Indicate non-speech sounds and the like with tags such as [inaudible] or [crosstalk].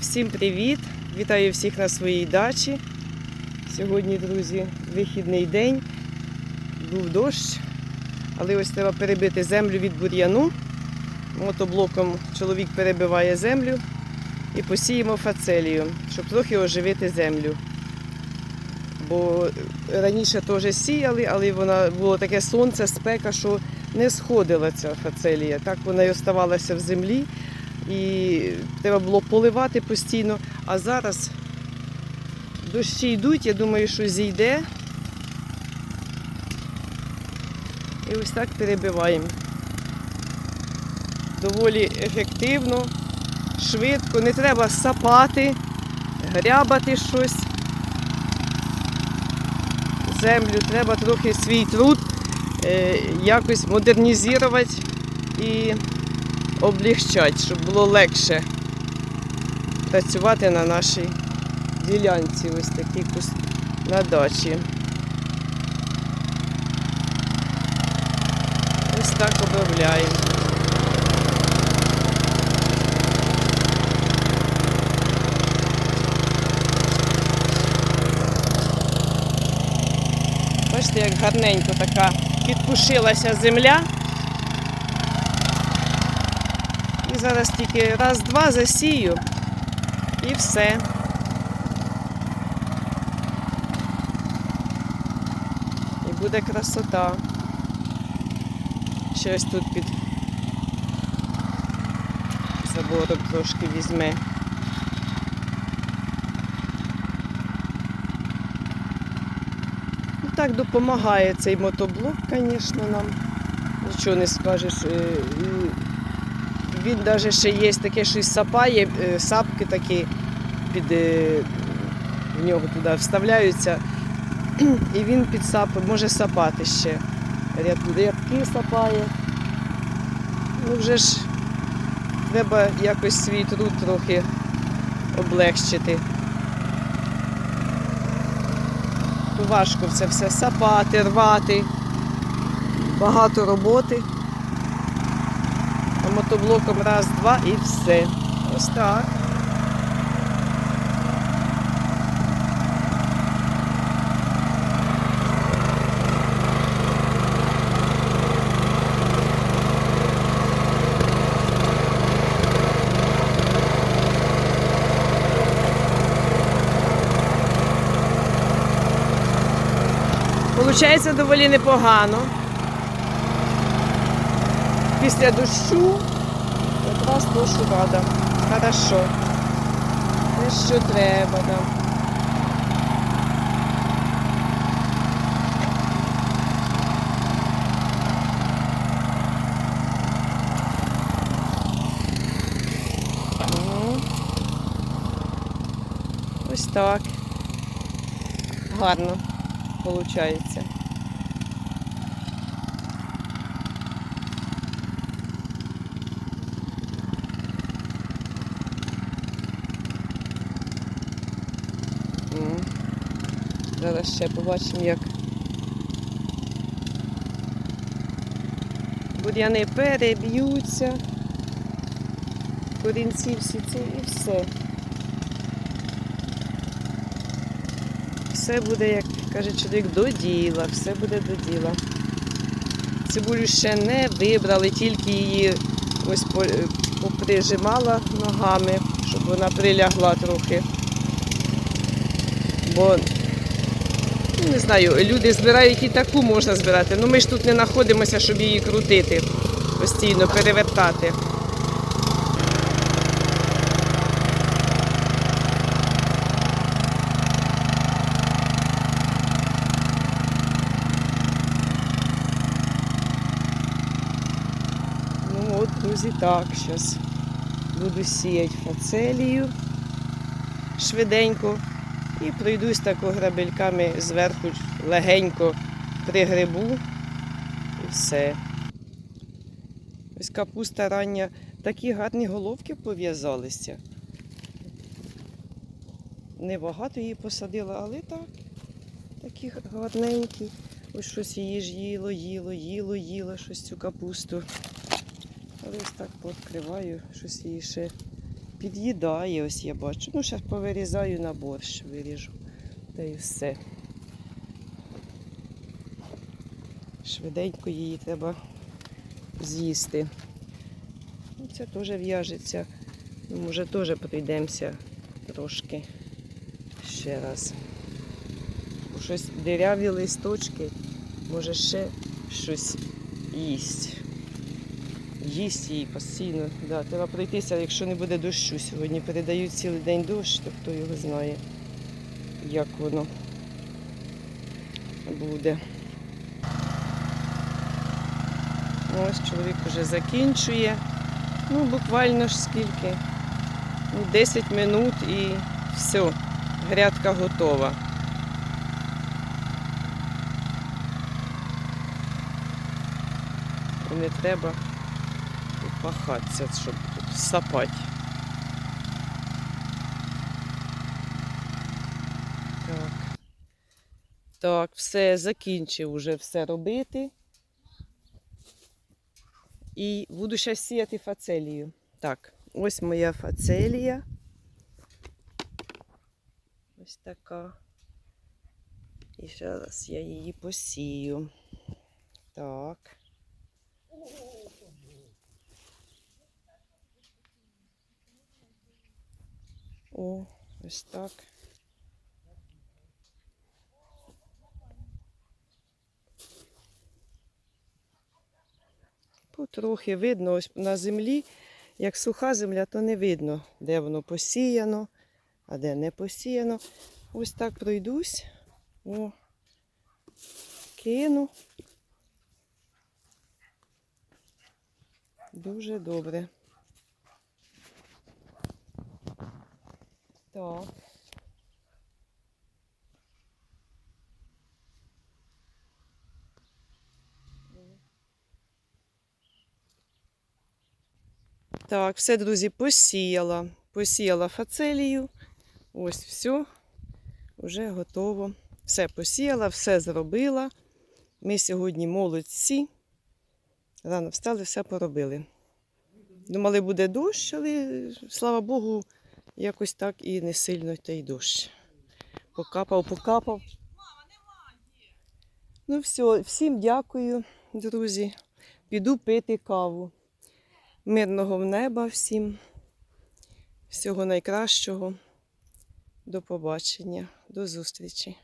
Всім привіт! Вітаю всіх на своїй дачі. Сьогодні, друзі, вихідний день. Був дощ, але ось треба перебити землю від бур'яну. Мотоблоком чоловік перебиває землю і посіємо фацелію, щоб трохи оживити землю. Бо раніше теж сіяли, але вона було таке сонце, спека, що не сходила ця фацелія. Так вона й оставалася в землі і треба було поливати постійно. А зараз дощі йдуть, я думаю, що зійде. І ось так перебиваємо. Доволі ефективно, швидко, не треба сапати, грябати щось. Землю треба трохи свій труд е, якось модернізувати і облегчати, щоб було легше працювати на нашій ділянці, ось такій кус- на дачі. Ось так обробляємо. Бачите, як гарненько така підпушилася земля. І зараз тільки раз-два засію і все. І буде красота. Щось тут під забором трошки візьме. Ну так допомагає цей мотоблок, звісно, нам. Нічого не скажеш. Е, Він навіть ще є таке щось сапає, е, сапки такі під е, в нього туди вставляються. [clears throat] І він під сап може сапати ще. Ряд, рядки сапає. Ну вже ж треба якось свій труд трохи облегчити. Важко це все сапати, рвати. Багато роботи. Мотоблоком раз, два і все. Ось так. Получається доволі непогано. Після дощу якраз то, що треба. Хорошо. Те, що треба нам. Ну, Ось так. Гарно виходить. Зараз ще побачимо, як бур'яни переб'ються, корінці всі ці і все. Все буде, як каже чоловік, до діла, все буде до діла. Цибулю ще не вибрали, тільки її ось поприжимала ногами, щоб вона прилягла трохи. Бо, не знаю, люди збирають і таку можна збирати. Ну ми ж тут не знаходимося, щоб її крутити, постійно перевертати. Ну от, друзі, так, зараз буду сіяти фацелію швиденько і пройдусь тако грабельками зверху легенько пригребу і все. Ось капуста рання, такі гарні головки пов'язалися. Небагато її посадила, але так, такі гарненькі. Ось щось її ж їло, їло, їло, їло щось цю капусту. Але ось так пооткриваю, щось її ще під'їдає, ось я бачу. Ну, зараз повирізаю на борщ, виріжу. Та й все. Швиденько її треба з'їсти. Ну, Це теж в'яжеться. Ну, Може, теж пройдемося трошки ще раз. Бо Щось диряві листочки, може ще щось їсть. Їсть її постійно. Да, треба пройтися, якщо не буде дощу сьогодні. Передають цілий день дощ, то хто його знає, як воно буде. Ось чоловік вже закінчує. Ну, буквально ж скільки. Ну, 10 минут і все, грядка готова. Не треба пахатися, щоб тут сапати. Так. Так, все, закінчив уже все робити. І буду ще сіяти фацелію. Так, ось моя фацелія. Ось така. І зараз я її посію. Так. О, ось так. Потрохи видно, ось на землі, як суха земля, то не видно, де воно посіяно, а де не посіяно. Ось так пройдусь. О, кину. Дуже добре. Так. Так, все, друзі, посіяла. Посіяла фацелію. Ось все. Вже готово. Все посіяла, все зробила. Ми сьогодні молодці. Рано встали, все поробили. Думали, буде дощ, але слава Богу, якось так і не сильно та й дощ. Покапав, покапав. Ну все, всім дякую, друзі. Піду пити каву. Мирного в неба всім. Всього найкращого. До побачення, до зустрічі.